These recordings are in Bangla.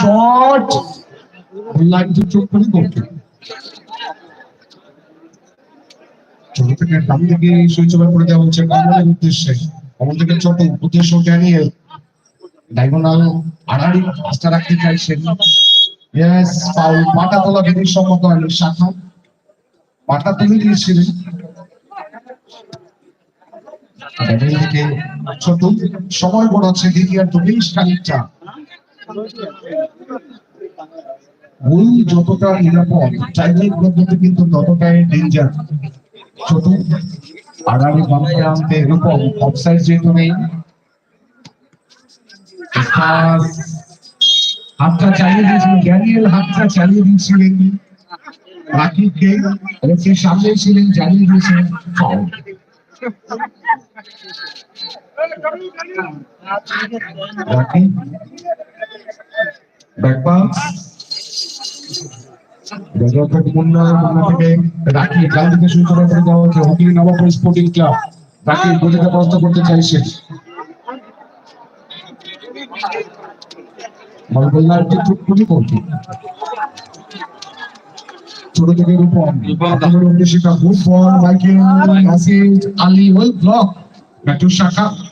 শট লাইন চোখ করে করতে ছোট থেকে ডান দিকে শৈশবে করে দেওয়া হচ্ছে কমলের উদ্দেশ্যে। কমল থেকে ছোট উদ্দেশ্য ড্যানিয়েল ডায়গোনাল আড়াড়ি পাঁচটা রাখতে চাইছেন। ইয়েস ফাউল পাটা তোলা বিধির সম্মত হয়নি শাখা। পাটা তুলে দিয়েছিলেন। ছোট, সময় গড়াচ্ছে দ্বিতীয়ার্ধ বেশ খানিকটা গোল যতটা নিরাপদ চাইনিজ পদ্ধতি কিন্তু ততটাই ডেঞ্জার আড়ালে বামে আনতে এরকম অফসাইড যেহেতু নেই। হাতটা চালিয়ে গ্যারিয়েল হাতটা চালিয়ে দিয়েছিলেন। রাকিবকে সামনে ছিলেন জানিয়ে দিয়েছিলেন ফাউল রাকিব ব্যাকপাস মুন্না থেকে রাকিব ডান দিকে সূচনা করে দেওয়া হচ্ছে হুগলি নবাবপুর স্পোর্টিং ক্লাব রাকিব গতিতে প্রস্ত করতে চাইছে। বলবল্লার একটু খুবই করতে ছোট থেকে রূপম। নাসির আলী ব্লক। ব্যাটু শাখা।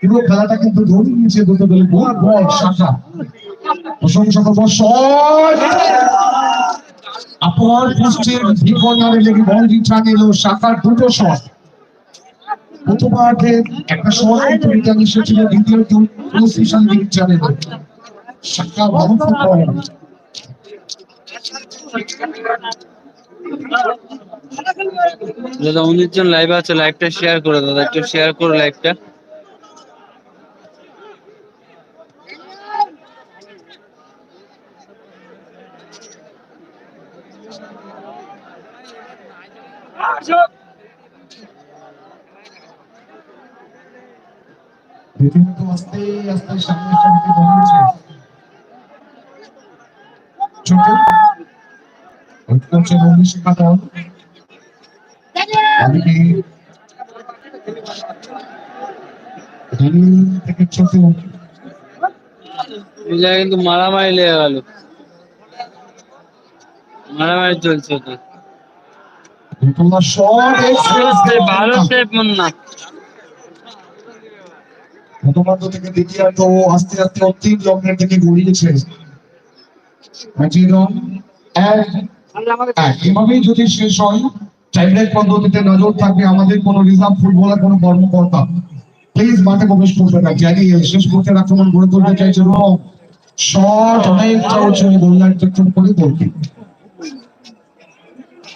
পুরো খেলাটা কিন্তু ধরে নিয়েছে দুটো দলে গোল, বল শাখা প্রশংসা করব আপনার পোস্টের ভি কর্নারে লেগে বল রিটার্ন এলো শাখার দুটো শট। প্রথমার্ধে একটা কিন্তু এসেছিল শাখা ভালো দাদা উনিশ লাইভ আছে লাইভটা শেয়ার করে দাদা একটু শেয়ার করো লাইভটা রীতিমতো আস্তে আস্তে সামনের সারিতে বলছে ছোট থেকে ছোট কিন্তু মারামারি লেগে গেল মারামারি চলছে ভালো সেভ মুন্না প্রথমার্ধ থেকে দ্বিতীয়ার্ধ আস্তে আস্তে অন্তিম লগ্নের দিকে গড়িয়েছে। এভাবেই যদি শেষ হয় টাইব্রেক পদ্ধতিতে নজর থাকবে আমাদের কোনো রিজার্ভ ফুটবলার কোনো কর্মকর্তা। প্লিজ মাঠে প্রবেশ করবে না। জানি শেষ মুহূর্তে আক্রমণ গড়ে তুলতে চাইছে শট অনেকটা উঁচু করে বলবে।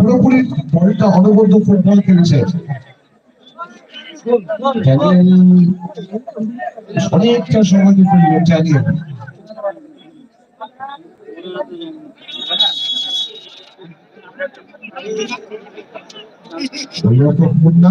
পুরোপুরি বলটা অনবদ্য ফুটবল খেলেছে। অনেকটা সময় ড্যানিয়েল। রঘুনাথ মুন্না।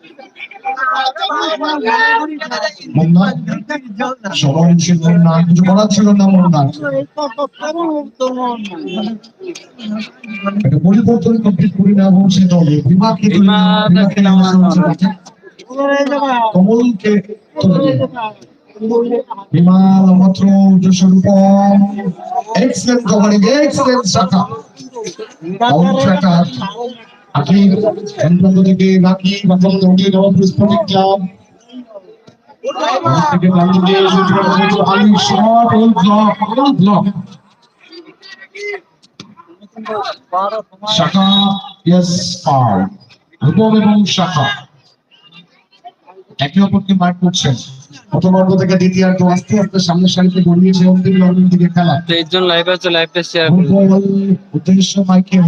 সবার ছিল না কিছু বলার ছিল না মুন্না একটা পরিবর্তন কমপ্লিট করে না বলছে নামানো হচ্ছে। কমলকে বিমান এক্সেলেন্ট শাখা আকিব এনপ্রান্ত থেকে ক্লাব। থেকে আলী শট ব্লক ব্লক। শাখা রূপম এবং শাখা। একে অপরকে করছেন। প্রথম অর্ধ থেকে দ্বিতীয়ার্ধ আস্তে আস্তে সামনের সারিতে গড়িয়েছে অন্তিম লগ্নের দিকে খেলা। লাইভ আছে লাইভটা শেয়ার উদ্দেশ্য মাইকেল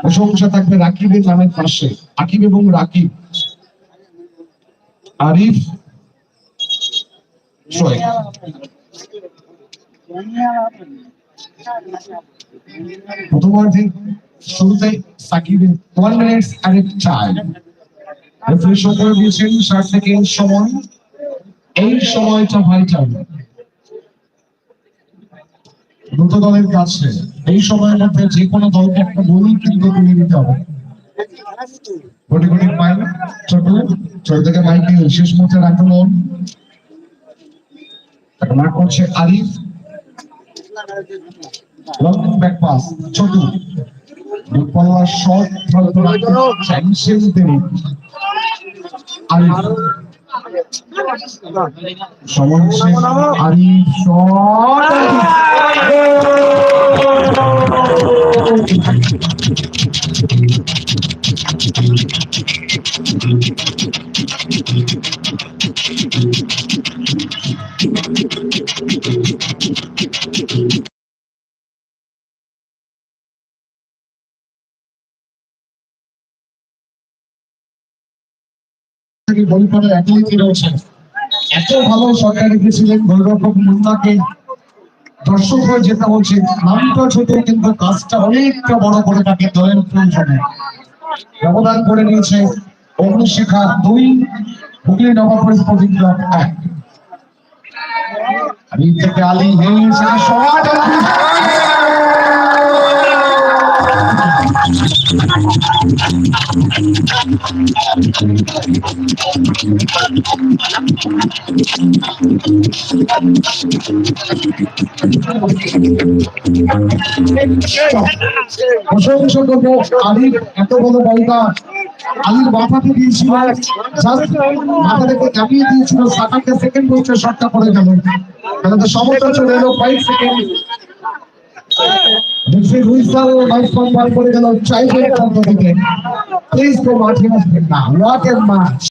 প্রশংসা থাকবে রাকিবের নামের পাশে। আকিব এবং রাকিব। আরিফ প্রথমার্ধে শুরুতে সাকিবের ওয়ান মিনিটস আর চাই রেফারি করে দিয়েছেন ষাট সেকেন্ড সময়। এই সময়টা ভাইটাল দুটো দলের কাছে। এই সময়ের মধ্যে যে কোনো দলকে একটা গোল কিন্তু তুলে নিতে হবে। মাইল ছোট ছোট থেকে মাইকে শেষ আক্রমণ তাকে করছে আরিফ। লং ব্যাক পাস ছোট। দূরপাল্লা শট তিনি। আরিফ। সময় আরিফ শট এত ভালো সরকার রেখেছিলেন গোলরক্ষক মুন্নাকে দর্শক হয়ে যেতে বলছে, নামটা ছোট কিন্তু কাজটা অনেকটা বড় করে তাকে দলের প্রয়োজনে ব্যবধান করে নিয়েছে অগ্নিশিখা দুই, হুগলি নবাবপুর স্পোর্টিং ক্লাব এক। থেকে আলী হেস করব আলীর এত বড় বলটা আলীর দিয়েছিল মাথা থেকে সেকেন্ড পোস্টে শটটা পড়ে গেল তাহলে সমস্যা চলে এলো ফাইভ সেকেন্ড দেখছি হুইসাল কম্পার করে গেল চাইবে প্রান্ত থেকে প্লিজ ম্যাচ